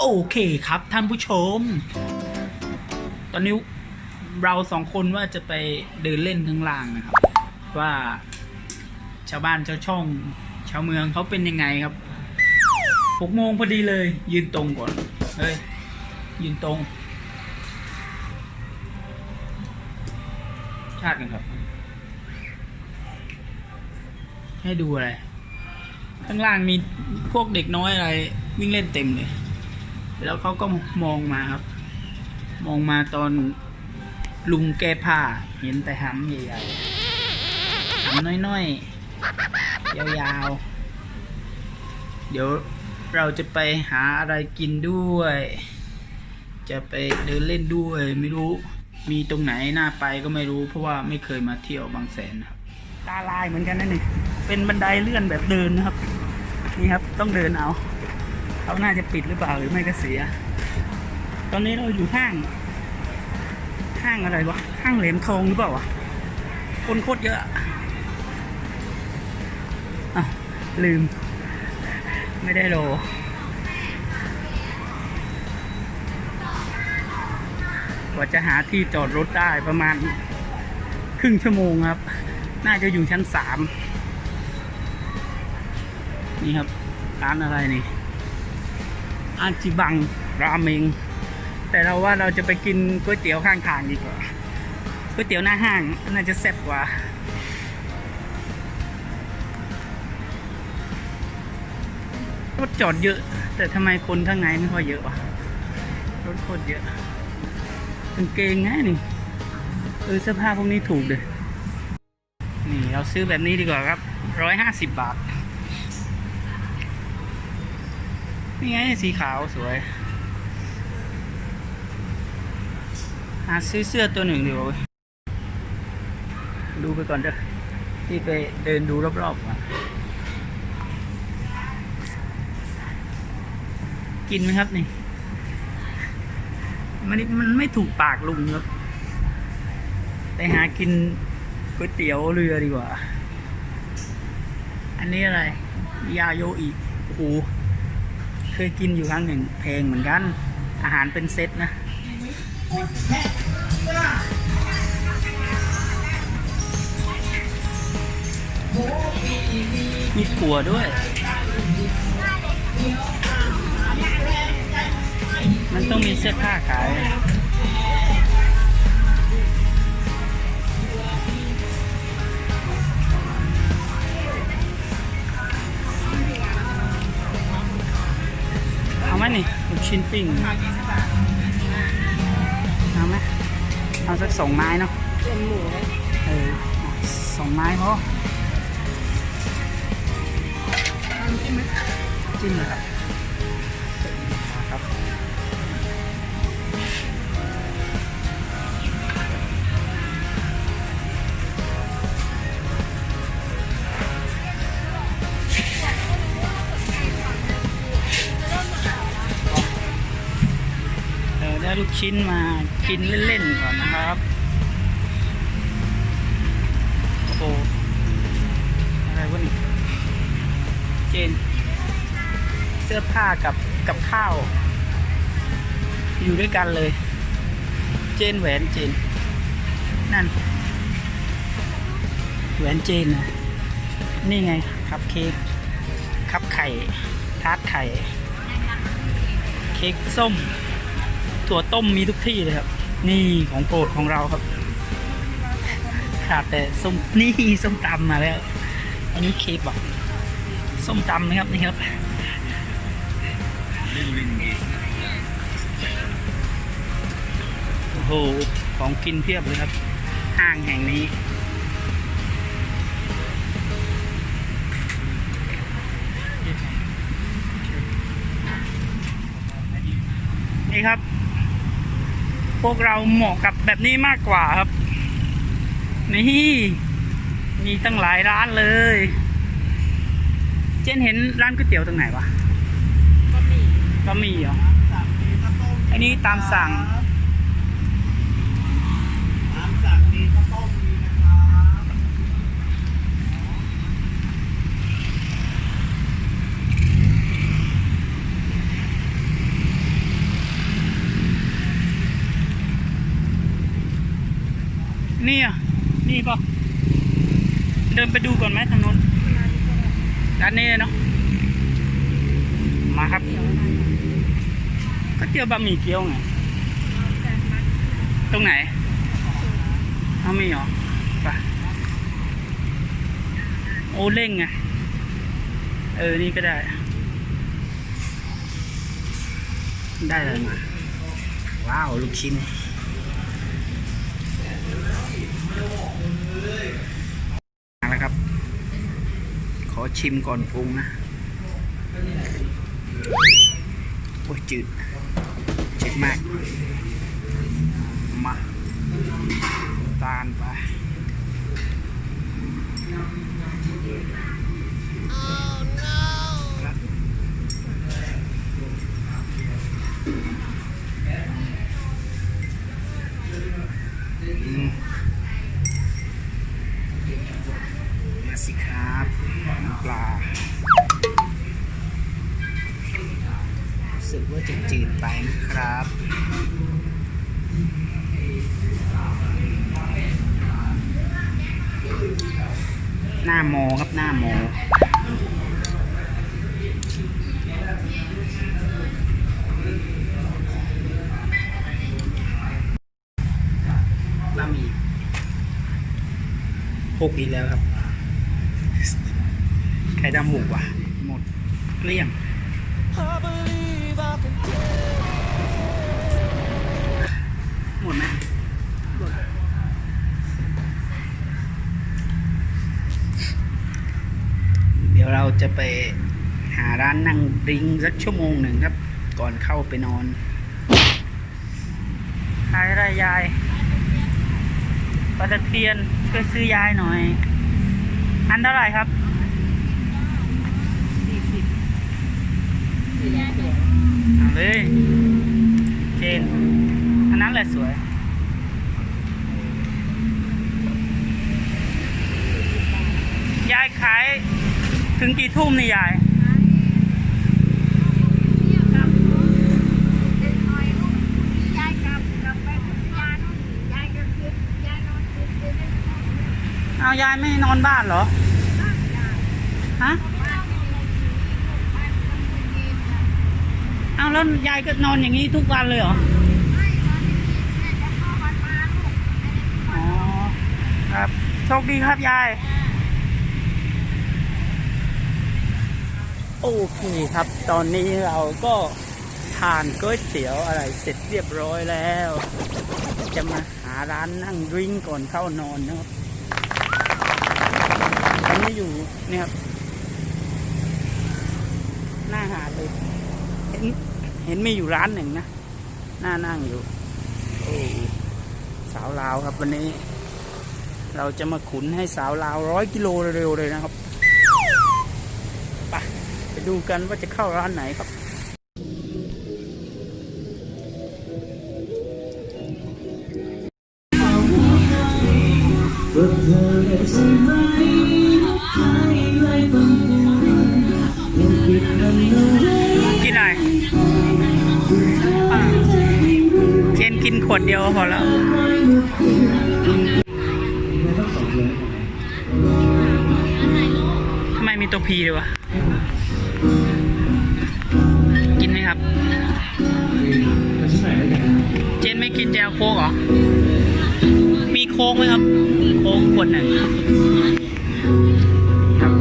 โอเคครับท่านผู้ชม ตอนนี้เราสองคนว่าจะไปเดินเล่นข้างล่างนะครับ ว่าชาวบ้านชาวช่อง ชาวเมืองเขาเป็นยังไงครับหกโมงพอดีเลย ยืนตรงก่อนเฮ้ยยืนตรง ชาติกันครับ ให้ดูอะไร ข้างล่างมีพวกเด็กน้อยอะไร วิ่งเล่นเต็มเลย แล้วเขาก็มองมาครับ มองมาตอนลุงแก้ผ้า เห็นแต่หำใหญ่ๆหำน้อยๆ ยาวๆ เดี๋ยวเราจะไปหาอะไรกินด้วย จะไปเดินเล่นด้วย ไม่รู้มีตรงไหนน่าไปก็ไม่รู้ เพราะว่าไม่เคยมาเที่ยวบางแสนครับตาลายเหมือนกันนะนี่เป็นบันไดเลื่อนแบบเดินนะครับ นี่ครับต้องเดินเอา เขาน่าจะปิดหรือเปล่าหรือไม่ก็เสีย ตอนนี้เราอยู่ห้าง ห้างอะไรวะ ห้างเหรียญทองหรือเปล่าวะ คนโคตรเยอะอ้าลืม ไม่ได้โลกว่าจะหาที่จอดรถได้ประมาณ ครึ่งชั่วโมงครับ น่าจะอยู่ชั้นสามนี่ครับ ร้านอะไรนี่ อาจิบังราเมง แต่เราว่าเราจะไปกินก๋วยเตี๋ยวข้างทางดีกว่าก๋วยเตี๋ยวหน้าห้างน่าจะแซ่บกว่ารถจอดเยอะ แต่ทำไมคนข้างในไม่ค่อยเยอะวะรถโคตรเยอะกางเกงไงนี่เออเสื้อผ้าพวกนี้ถูกเลยนี่เราซื้อแบบนี้ดีกว่าครับร้อยห้าสิบบาท นี่ไงสีขาวสวยหาซื้อเสื้อตัวหนึ่งดีกว่าเว้ยดูไปก่อนเด้อที่ไปเดินดูรอบๆก่อนกินไหมครับนี่มันมันไม่ถูกปากลุงครับไปหากินก๋วยเตี๋ยวเรือดีกว่า อันนี้อะไร ยาโยอิโอ้โห เคยกินอยู่ครั้งหนึ่งแพงเหมือนกัน อาหารเป็นเซตนะมีถั่วด้วย มันต้องมีเสื้อผ้าขาย นี่ลูกชิ้นปิ้งเอาไหมเอาสักสองไม้เนาะเป็นหมูไหมเออสองไม้พอจิ้มเลยครับครับ ชิ้นมากินเล่นๆก่อนนะครับโอ้โหอะไรวะนี่เจน เสื้อผ้ากับกับข้าว อยู่ด้วยกันเลย เจนแหวนเจน นั่น แหวนเจนนะนี่ไงคัพเค้กคัพไข่ ทาร์ตไข่ เค้กส้ม ถั่วต้มมีทุกที่เลยครับ นี่ของโปรดของเราครับขาดแต่ส้มนี่ส้มตำมาแล้ว อันนี้เค้กบอกส้มตำนะครับนี่ครับโอ้โหของกินเพียบเลยครับ ห้างแห่งนี้นี่ครับ พวกเราเหมาะกับแบบนี้มากกว่าครับ นี่มีตั้งหลายร้านเลย เจนเห็นร้านก๋วยเตี๋ยวตรงไหนวะบะหมี่บะหมี่เหรออันนี้ตามสั่ง ตามสั่งมีข้าวต้มมีนะครับ น นี่อะ นี่ป่ะเดินไปดูก่อนไหมทางนู้นร้านนี้เลยเนาะ มาครับก็เตี๋ยวบะหมี่เกี๊ยวไง ตรงไหนเอาไม่เหรอไปโอเล่งไง เออ นี่ก็ได้ ได้เลยมา ว้าว ลูกชิ้น มาแล้วครับ ขอ ชิมก่อนปรุงนะ โอ้ยจืดจืดมาก มาตาลไปครับอืมมาสิครับน้ำ ปลารู้สึกว่าจะจืดไปนะครับหน้าโมครับหน้าโมบะหมี่หกอีกแล้วครับ ไข่ดำหกว่ะ หมดเกลี้ยงหมดไหมหมดเดี๋ยวเราจะไปหาร้านนั่งดริงสักชั่วโมงหนึ่งครับ ก่อนเข้าไปนอนขายอะไรยายปลาตะเพียนช่วยซื้อยายหน่อย อันเท่าไหร่ครับ สี่สิบสี่แดงสวย เอาเลยเจนอันนั้นแหละสวยยายขายถึงกี่ทุ่มนี่ยายเอายายไม่นอนบ้านเหรอ ฮะ เอา แล้วยายก็นอนอย่างนี้ทุกวันเลยเหรออ๋อครับโชคดีครับยาย โอเคครับ ตอนนี้เราก็ทานก๋วยเตี๋ยวอะไรเสร็จเรียบร้อยแล้ว จะมาหาร้านนั่งดริ้งก่อนเข้านอนนะครับตอนนี้อยู่เนี่ยครับ หน้าหาดเลยเห็น เห็นมีอยู่ร้านหนึ่งนะน้านั่งอยู่โอ้สาวลาวครับวันนี้ เราจะมาขุนให้สาวลาวร้อยกิโลเร็วๆเลยนะครับไปไปดูกันว่าจะเข้าร้านไหนครับกิน ขวดเดียวพอแล้วทำไมมีตัวพีเลยวะ กินไหมครับ เจนไม่กินแจวโค้กเหรอ มีโค้กไหมครับ โค้กขวดหนึ่งครับ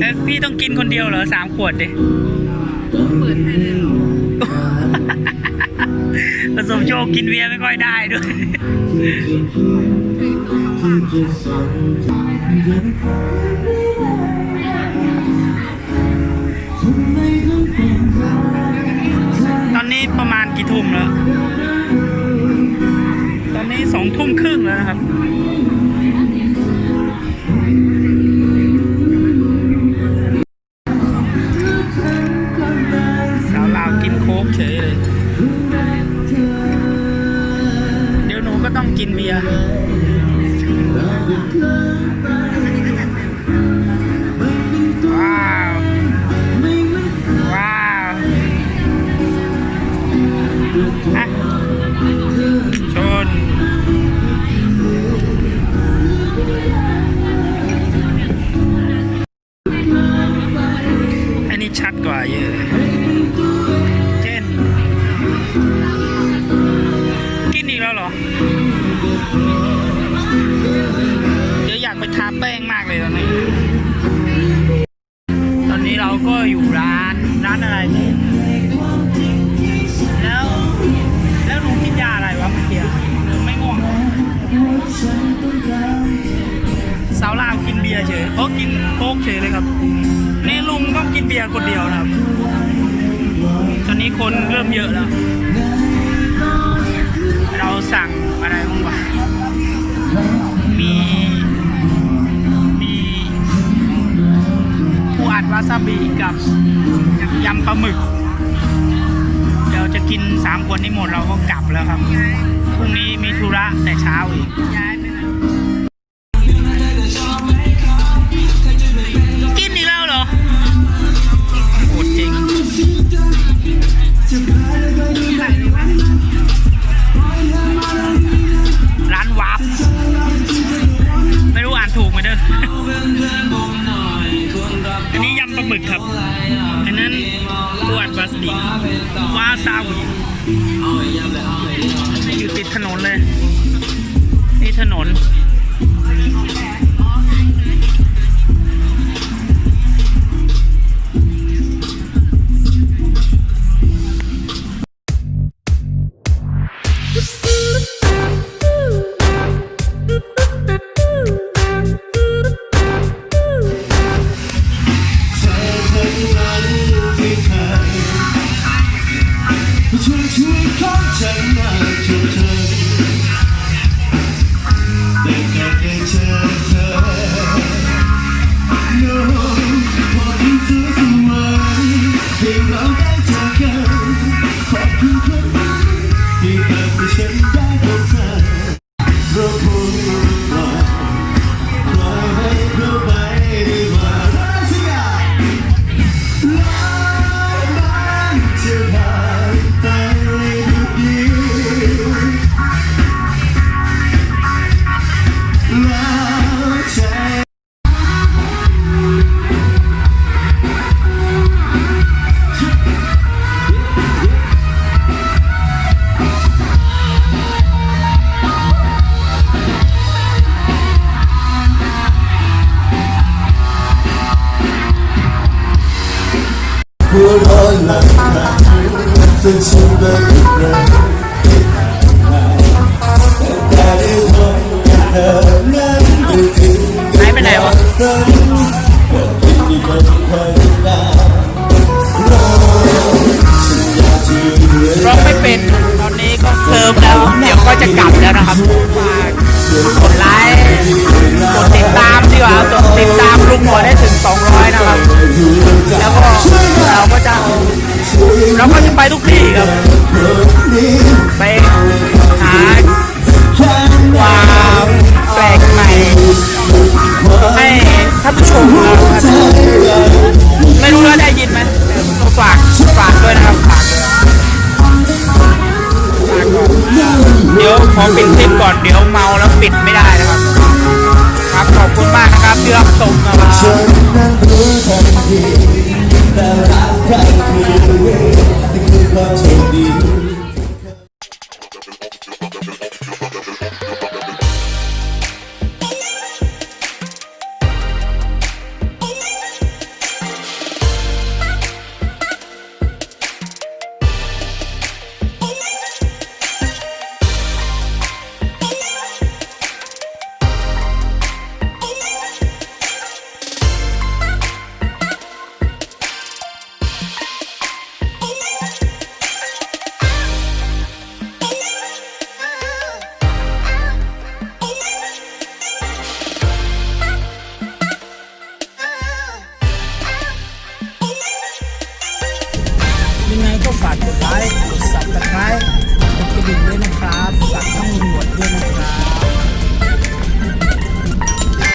เอ๊ะพี่ต้องกินคนเดียวเหรอสามขวดดิเปิดให้เลยหรอ สมโชคกินเบียร์ไม่ค่อยได้ด้วย ตอนนี้ประมาณกี่ทุ่มแล้ว ตอนนี้สองทุ่มครึ่งแล้วนะครับสาวลาวกินโค้กเฉยเลย เดี๋ยวหนูก็ต้องกินเบียร์ ยคนเดียวครับ ตอนนี้คนเริ่มเยอะแล้ว เราสั่งอะไรบ้างวะมีมีผู้อัดวาซาบิกับยำปลาหมึกเราจะกินสามคนนี้หมดเราก็กลับแล้วครับ พรุ่งนี้มีธุระแต่เช้าอีก มันไปทุกที่ครับไปหาความแปลกใหม่ให้ท่านผู้ชมครับไม่รู้ว่าได้ยินไหมฝากฝากด้วยนะครับฝากเดี๋ยวขอปิดคลิปก่อนเดี๋ยวเมาแล้วปิดไม่ได้นะครับครับขอบคุณมากนะครับเที่รับชมนะครับ I can't away. The good ones will be.